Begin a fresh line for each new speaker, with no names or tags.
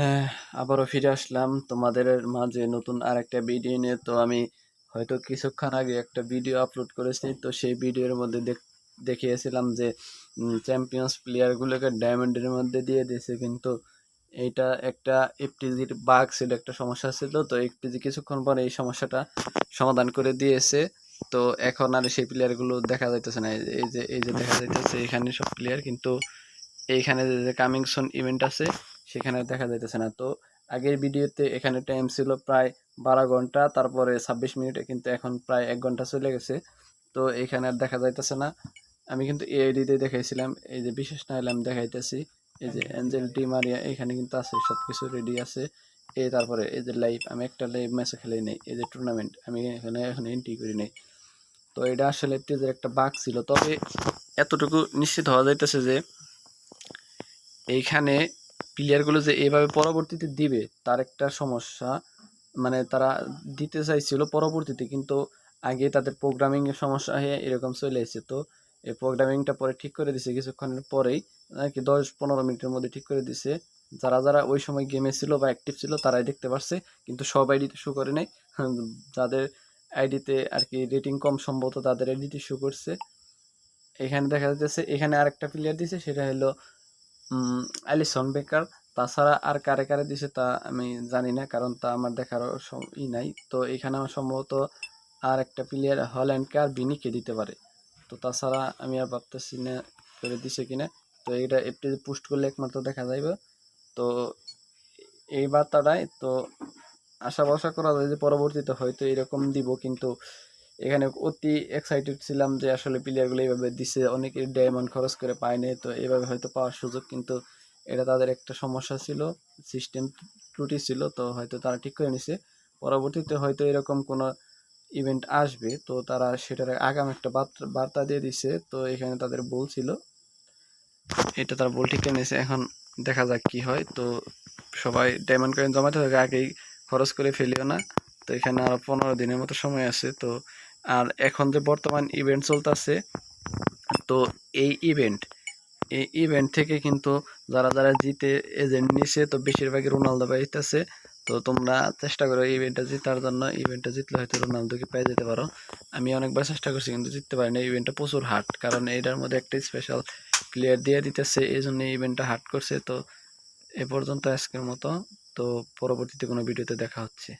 হ্যাঁ, আবারও ফিরে আসলাম তোমাদের মাঝে নতুন আরেকটা ভিডিও নিয়ে। তো আমি হয়তো কিছুক্ষণ আগে একটা ভিডিও আপলোড করেছি। তো সেই ভিডিওর মধ্যে দেখ দেখিয়েছিলাম যে চ্যাম্পিয়ন্স প্লেয়ারগুলোকে ডায়মন্ডের মধ্যে দিয়ে দিয়েছে। কিন্তু এটা একটা এফটিজির বাঘ ছিল, একটা সমস্যা ছিল। তো এফটিজি কিছুক্ষণ পরে এই সমস্যাটা সমাধান করে দিয়েছে। তো এখন আর সেই প্লেয়ারগুলো দেখা যাইতেছে না। এই যে এই যে দেখা যাইতেছে এখানে সব প্লেয়ার কিন্তু এইখানে যে কামিং সুন ইভেন্ট আছে সেখানে দেখা যাইতেছে না। তো আগের ভিডিওতে এখানে টাইম ছিল প্রায় বারো ঘণ্টা তারপরে ছাব্বিশ মিনিটে কিন্তু এখন প্রায় এক ঘণ্টা চলে গেছে। তো এখানে আর দেখা যাইতেছে না। আমি কিন্তু এআইডিতে দেখাইছিলাম এই যে বিশেষ নাইলে আমি দেখাইতেছি এই যে অ্যাঞ্জেল ডি মারিয়া এখানে কিন্তু আছে সব কিছু রেডি আছে। এই তারপরে এই যে লাইভ আমি একটা লাইভ ম্যাচে খেলেই নেই এই যে টুর্নামেন্ট আমি এখানে এখন এন্ট্রি করি নাই। তো এটা আসলে টেজের একটা বাঘ ছিল। তবে এতটুকু নিশ্চিত হওয়া যাইতেছে যে এইখানে প্লেয়ারগুলো যে এভাবে পরবর্তীতে দিবে, তার একটা সমস্যা। মানে তারা দিতে চাইছিল পরবর্তীতে, কিন্তু আগে তাদের প্রোগ্রামিংয়ের সমস্যা হয়ে এরকম চলে এসেছে। তো এই প্রোগ্রামিংটা পরে ঠিক করে দিছে, কিছুক্ষণের পরেই নাকি দশ পনেরো মিনিটের মধ্যে ঠিক করে দিছে। যারা যারা ওই সময় গেমে ছিল বা অ্যাক্টিভ ছিল, তারাই দেখতে পারছে, কিন্তু সব আইডিতে শো করে নাই। যাদের আইডিতে আর কি রেটিং কম, সম্ভবত তাদের আইডিতে শো করছে। এখানে দেখা যাচ্ছে, এখানে আরেকটা প্লেয়ার দিছে, সেটা হলো অ্যালিসন বেকার তাছাড়া আর কারে কারে দিছে তা আমি জানি না কারণ তা আমার দেখার ই নাই। তো এখানে আমার সম্ভবত আর একটা প্লেয়ার হল্যান্ডকে আর বিনিকে দিতে পারে। তো তাছাড়া আমি আর ভাবতেছি না করে দিছে কিনা। তো এটা একটু পোস্ট করলে একমাত্র দেখা যাইবে। তো এই বার্তাটাই তো আশা ভরসা করা যায় যে পরবর্তীতে হয়তো এরকম দিব, কিন্তু এখানে অতি এক্সাইটেড ছিলাম যে আসলে প্লেয়ারগুলো এইভাবে দিছে অনেকে ডায়মন্ড খরচ করে পায়নি তো এইভাবে হয়তো পাওয়ার সুযোগ কিন্তু এটা তাদের একটা সমস্যা ছিল সিস্টেম ত্রুটি ছিল, তো হয়তো তারা ঠিক করে নিছে। পরবর্তীতে হয়তো এরকম কোনো ইভেন্ট আসবে, তো তারা সেটার আগাম একটা বার্তা দিয়ে দিছে, তো এখানে তাদের ভুল ছিল। এটা তারা ভুল ঠিক করে নিয়েছে এখন দেখা যাক কি হয়, তো সবাই ডায়মন্ড কয়েন জমাতে থাকে আগেই খরচ করে ফেলিও না, তো এখানে আরও পনেরো দিনের মতো সময় আছে, তো আর এখন যে বর্তমান ইভেন্ট চলতেছে, তো এই ইভেন্ট এই ইভেন্ট থেকে কিন্তু যারা যারা জিতে এজেন্ট নিছে, তো বেশিরভাগই রোনালদো পাইতেছে তো তোমরা চেষ্টা করো ইভেন্টটা জিতার জন্য ইভেন্টটা জিতলে হয়তো রোনালদোকে পেয়ে যেতে পারো। আমি অনেকবার চেষ্টা করছি কিন্তু জিততে পারি না ইভেন্টটা প্রচুর হার্ড কারণ এটার মধ্যে একটা স্পেশাল প্লেয়ার দিয়ে দিতেছে এই জন্য ইভেন্টটা হার্ড করছে। তো এ পর্যন্ত আজকের মতো, তো পরবর্তীতে কোনো ভিডিওতে দেখা হচ্ছে।